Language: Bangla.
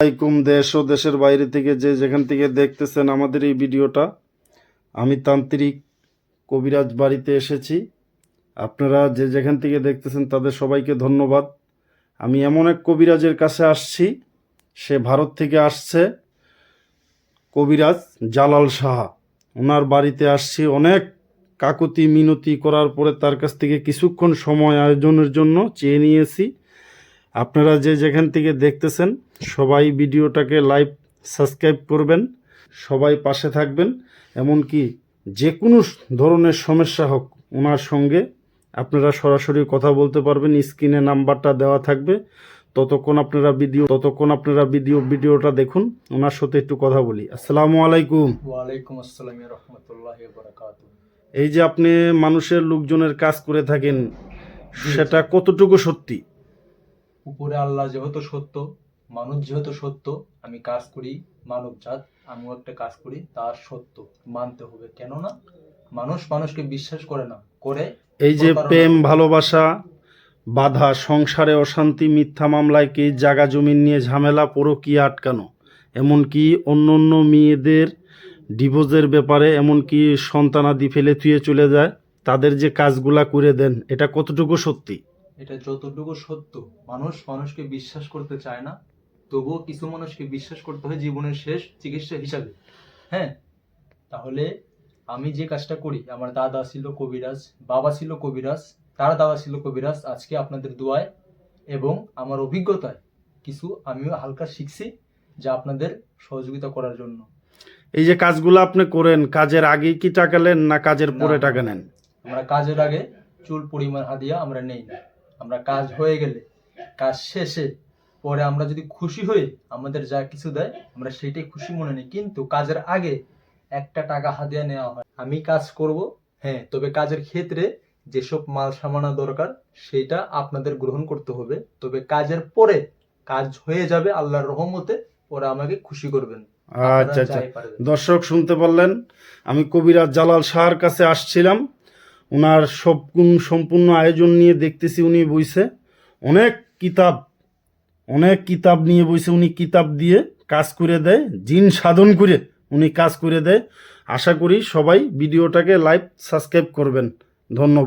আলাইকুম দেশ ও দেশের বাইরে থেকে যে যেখান থেকে দেখতেছেন আমাদের এই ভিডিওটা, আমি তান্ত্রিক কবিরাজ বাড়িতে এসেছি। আপনারা যে যেখান থেকে দেখতেছেন তাদের সবাইকে ধন্যবাদ। আমি এমন এক কবিরাজের কাছে আসছি, সে ভারত থেকে আসছে, কবিরাজ জালাল সাহা। ওনার বাড়িতে আসছি অনেক কাকুতি মিনতি করার পরে তার কাছ থেকে কিছুক্ষণ সময় আয়োজনের জন্য চেয়ে নিয়েছি। আপনারা যে যেখান থেকে দেখতেছেন সবাই ভিডিওটাকে লাইভ সাবস্ক্রাইব করবেন সবাই পাশে থাকবেন। এমনকি যে কোনো ধরনের সমস্যা হোক ওনার সঙ্গে আপনারা সরাসরি কথা বলতে পারবেন। স্ক্রিনে নাম্বারটা দেওয়া থাকবে। ততক্ষণ আপনারা ভিডিও ততক্ষণ আপনারা ভিডিও ভিডিওটা দেখুন। ওনার সাথে একটু কথা বলি। আসসালামু আলাইকুম। ওয়ালাইকুম আসসালাম রহমতুল্লাহ এই যে আপনি মানুষের লোকজনের কাজ করে থাকেন সেটা কতটুকু সত্যি? উপরে আল্লাহ যেহেতু সত্য মানুষ যেহেতু সত্য আমি কাজ করি মানব জাত আমিও একটা কাজ করি তার সত্য মানতে হবে। কেননা মানুষ মানুষকে বিশ্বাস করে না করে এই যে প্রেম ভালোবাসা বাধা সংসারে অশান্তি মিথ্যা মামলায় কি জাগা জমিন নিয়ে ঝামেলা পরকীয়া আটকানো? এমনকি অন্য অন্য মেয়েদের ডিভোর্সের ব্যাপারে এমনকি সন্তানাদি ফেলে থুয়ে চলে যায় তাদের যে কাজগুলা করে দেন এটা কতটুকু সত্যি? এটা যতটুকু সত্য মানুষ মানুষকে বিশ্বাস করতে চায় না তবুও কিছু মানুষকে বিশ্বাস করতে হয় জীবনের শেষ চিকিৎসা হিসাবে। হ্যাঁ? তাহলে আমি যে কাজটা করি আমার দাদা ছিল কবিরাজ বাবা ছিল কবিরাজ তার দাদা ছিল কবিরাজ আজকে আপনাদের দোয়ায় এবং আমার অভিজ্ঞতায় কিছু আমিও হালকা শিখছি যা আপনাদের সহযোগিতা করার জন্য। এই যে কাজগুলো আপনি করেন কাজের আগে কি টাকা নেন না কাজের পরে টাকা নেন? আমরা কাজের আগে চুল পরিমাণ হাদিয়া আমরা নেই। না আমরা কাজ হয়ে গেলে কাজ শেষে পরে আমরা যদি খুশি হই আমাদের যা কিছু দেয় আমরা সেটাই খুশি মনে নিই। কিন্তু কাজের আগে একটা টাকা হাদিয়া নেওয়া হয়। আমি কাজ করব হ্যাঁ তবে কাজের ক্ষেত্রে যেসব মাল সামানা দরকার সেটা আপনাদের গ্রহণ করতে হবে। তবে কাজের পরে কাজ হয়ে যাবে আল্লাহর রহমতে পরে আমাকে খুশি করবেন। আচ্ছা আচ্ছা। দর্শক শুনতে পারলেন আমি কবিরাজ জালাল শাহর কাছে আসছিলাম। ওনার সব সম্পূর্ণ আয়োজন নিয়ে দেখতেছি উনি বইছে। অনেক কিতাব অনেক কিতাব নিয়ে বইছে উনি কিতাব দিয়ে কাজ করে দেয়, জিন সাধন করে উনি কাজ করে দেয়। আশা করি সবাই ভিডিওটাকে লাইভ সাবস্ক্রাইব করবেন। ধন্যবাদ।